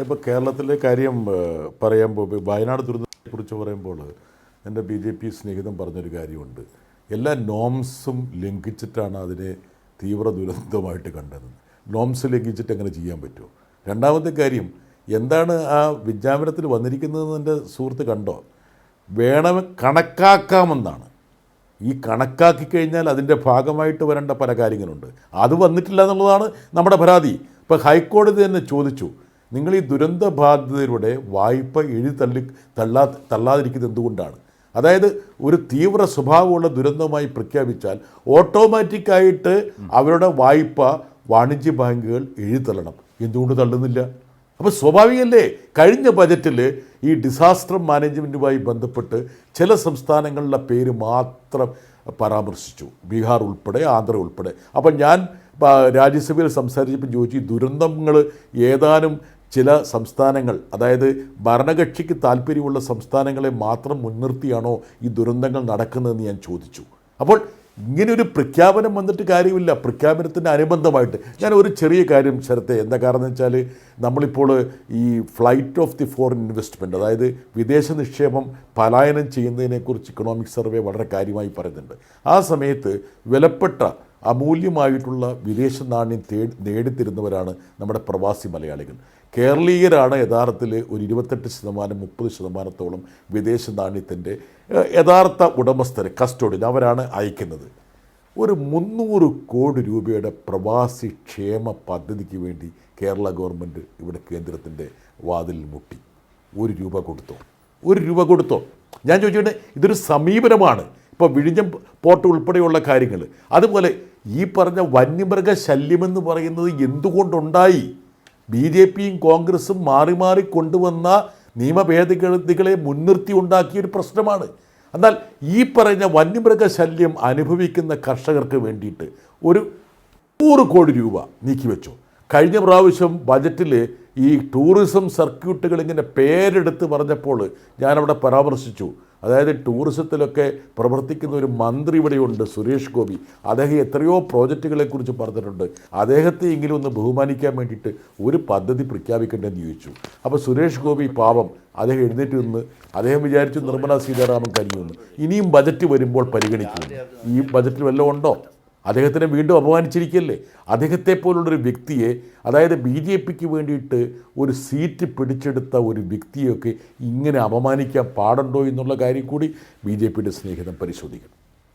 ഇപ്പോൾ കേരളത്തിലെ കാര്യം പറയാൻ പോകുമ്പോൾ വയനാട് ദുരന്തത്തെക്കുറിച്ച് പറയുമ്പോൾ എന്റെ ബി ജെ പി സ്നേഹിതം പറഞ്ഞൊരു കാര്യമുണ്ട്. എല്ലാ നോംസും ലംഘിച്ചിട്ടാണ് അതിനെ തീവ്ര ദുരന്തമായിട്ട് കണ്ടത്. നോംസ് ലംഘിച്ചിട്ട് എങ്ങനെ ചെയ്യാൻ പറ്റുമോ? രണ്ടാമത്തെ കാര്യം എന്താണ് ആ വിജ്ഞാപനത്തിൽ വന്നിരിക്കുന്നതെന്ന് എന്റെ സുഹൃത്ത് കണ്ടോ? വേണം കണക്കാക്കാമെന്നാണ്. ഈ കണക്കാക്കി കഴിഞ്ഞാൽ അതിന്റെ ഭാഗമായിട്ട് വരേണ്ട പല കാര്യങ്ങളുണ്ട്. അത് വന്നിട്ടില്ല എന്നുള്ളതാണ് നമ്മുടെ പരാതി. ഇപ്പോൾ ഹൈക്കോടതി തന്നെ ചോദിച്ചു നിങ്ങൾ ഈ ദുരന്ത ബാധിതരുടെ വായ്പ എഴുതി തള്ളി തള്ളാ തള്ളാതിരിക്കുന്നത് എന്തുകൊണ്ടാണ്? അതായത് ഒരു തീവ്ര സ്വഭാവമുള്ള ദുരന്തമായി പ്രഖ്യാപിച്ചാൽ ഓട്ടോമാറ്റിക്കായിട്ട് അവരുടെ വായ്പ വാണിജ്യ ബാങ്കുകൾ എഴുതി തള്ളണം. എന്തുകൊണ്ട് തള്ളുന്നില്ല? അപ്പോൾ സ്വാഭാവികമല്ലേ കഴിഞ്ഞ ബജറ്റിൽ ഈ ഡിസാസ്റ്റർ മാനേജ്മെന്റുമായി ബന്ധപ്പെട്ട് ചില സംസ്ഥാനങ്ങളുടെ പേര് മാത്രം പരാമർശിച്ചു. ബീഹാർ ഉൾപ്പെടെ ആന്ധ്ര ഉൾപ്പെടെ. അപ്പം ഞാൻ രാജ്യസഭയിൽ സംസാരിച്ചപ്പോൾ ചോദിച്ചു ഈ ദുരന്തങ്ങൾ ഏതാനും ചില സംസ്ഥാനങ്ങൾ അതായത് ഭരണകക്ഷിക്ക് താല്പര്യമുള്ള സംസ്ഥാനങ്ങളെ മാത്രം മുൻനിർത്തിയാണോ ഈ ദുരന്തങ്ങൾ നടക്കുന്നതെന്ന് ഞാൻ ചോദിച്ചു. അപ്പോൾ ഇങ്ങനൊരു പ്രഖ്യാപനം വന്നിട്ട് കാര്യമില്ല. പ്രഖ്യാപനത്തിന് അനുബന്ധമായിട്ട് ഞാൻ ഒരു ചെറിയ കാര്യം ശരത്തെ എന്താ കാരണം വെച്ചാൽ നമ്മളിപ്പോൾ ഈ flight of the foreign investment അതായത് വിദേശ നിക്ഷേപം പലായനം ചെയ്യുന്നതിനെക്കുറിച്ച് ഇക്കണോമിക് സർവേ വളരെ കാര്യമായി പറയുന്നുണ്ട്. ആ സമയത്ത് വിലപ്പെട്ട അമൂല്യമായിട്ടുള്ള വിദേശ നാണ്യം നേടിത്തരുന്നവരാണ് നമ്മുടെ പ്രവാസി മലയാളികൾ. കേരളീയരാണ് യഥാർത്ഥത്തിൽ ഒരു ഇരുപത്തെട്ട് ശതമാനം മുപ്പത് ശതമാനത്തോളം വിദേശ നാണ്യത്തിന്റെ യഥാർത്ഥ ഉടമസ്ഥർ കസ്റ്റോഡിൽ അവരാണ് അയക്കുന്നത്. ഒരു മുന്നൂറ് കോടി രൂപയുടെ പ്രവാസി ക്ഷേമ പദ്ധതിക്ക് വേണ്ടി കേരള ഗവൺമെന്റ് ഇവിടെ കേന്ദ്രത്തിന്റെ വാതിൽ മുട്ടി. ഒരു രൂപ കൊടുത്തോ? ഒരു രൂപ കൊടുത്തോ? ഞാൻ ചോദിച്ചോട്ടെ ഇതൊരു സമീപനമാണ്. ഇപ്പോൾ വിഴിഞ്ഞം പോർട്ട് ഉൾപ്പെടെയുള്ള കാര്യങ്ങൾ. അതുപോലെ ഈ പറഞ്ഞ വന്യമൃഗ ശല്യമെന്ന് പറയുന്നത് എന്തുകൊണ്ടുണ്ടായി? ബി ജെ പിയും കോൺഗ്രസും മാറി മാറി കൊണ്ടുവന്ന നിയമഭേദഗതികളെ മുൻനിർത്തി ഉണ്ടാക്കിയ ഒരു പ്രശ്നമാണ്. എന്നാൽ ഈ പറഞ്ഞ വന്യമൃഗ ശല്യം അനുഭവിക്കുന്ന കർഷകർക്ക് വേണ്ടിയിട്ട് ഒരു നൂറ് കോടി രൂപ നീക്കിവെച്ചു കഴിഞ്ഞ പ്രാവശ്യം ബജറ്റിൽ ഈ ടൂറിസം സർക്യൂട്ടുകൾ ഇങ്ങനെ പേരെടുത്ത് പറഞ്ഞപ്പോൾ ഞാനവിടെ പരാമർശിച്ചു. അതായത് ടൂറിസത്തിലൊക്കെ പ്രവർത്തിക്കുന്ന ഒരു മന്ത്രി ഇവിടെയുണ്ട് സുരേഷ് ഗോപി. അദ്ദേഹം എത്രയോ പ്രോജക്റ്റുകളെക്കുറിച്ച് പറഞ്ഞിട്ടുണ്ട്. അദ്ദേഹത്തെ എങ്കിലും ഒന്ന് ബഹുമാനിക്കാൻ വേണ്ടിയിട്ട് ഒരു പദ്ധതി പ്രഖ്യാപിക്കേണ്ടതെന്ന് ചോദിച്ചു. അപ്പോൾ സുരേഷ് ഗോപി പാവം അദ്ദേഹം എഴുന്നേറ്റ് നിന്ന് അദ്ദേഹം വിചാരിച്ചു നിർമ്മലാ സീതാരാമൻ കഴിയുമെന്ന് ഇനിയും ബജറ്റ് വരുമ്പോൾ പരിഗണിക്കും ഈ ബജറ്റിൽ വല്ലതും ഉണ്ടോ? അദ്ദേഹത്തിനെ വീണ്ടും അപമാനിച്ചിരിക്കല്ലേ അദ്ദേഹത്തെ പോലുള്ളൊരു വ്യക്തിയെ അതായത് ബി ജെ പിക്ക് വേണ്ടിയിട്ട് ഒരു സീറ്റ് പിടിച്ചെടുത്ത ഒരു വ്യക്തിയൊക്കെ ഇങ്ങനെ അപമാനിക്കാൻ പാടുണ്ടോ എന്നുള്ള കാര്യം കൂടി ബി ജെ പിയുടെ സ്നേഹിതം പരിശോധിക്കണം.